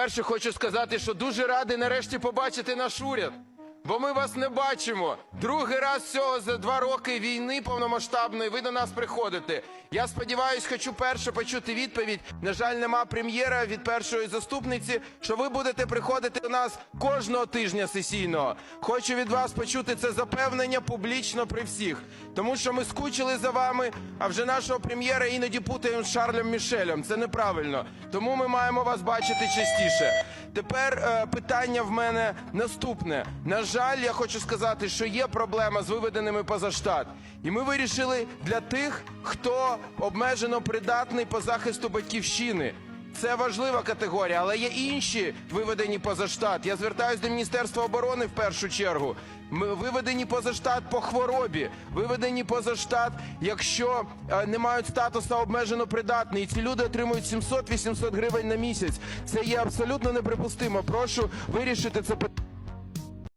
По-перше, хочу сказати, що дуже радий нарешті побачити наш уряд. Бо ми вас не бачимо. Другий раз всього за два роки війни повномасштабної ви до нас приходите. Я сподіваюся, хочу перше почути відповідь. На жаль, нема прем'єра від першої заступниці, що ви будете приходити до нас кожного тижня сесійного. Хочу від вас почути це запевнення публічно при всіх, тому що ми скучили за вами. А вже нашого прем'єра іноді путаємо з Шарлем Мішелем. Це неправильно. Тому ми маємо вас бачити частіше. Тепер е, питання в мене наступне. На жаль, я хочу сказати, що є проблема з виведеними поза штат. І ми вирішили для тих, хто обмежено придатний по захисту батьківщини. Це важлива категорія, але є інші виведені поза штат. Я звертаюся до Міністерства оборони в першу чергу. Ми виведені поза штат по хворобі, виведені поза штат, якщо е, не мають статусу обмежено придатний. І ці люди отримують 700-800 гривень на місяць. Це є абсолютно неприпустимо. Прошу вирішити це питання.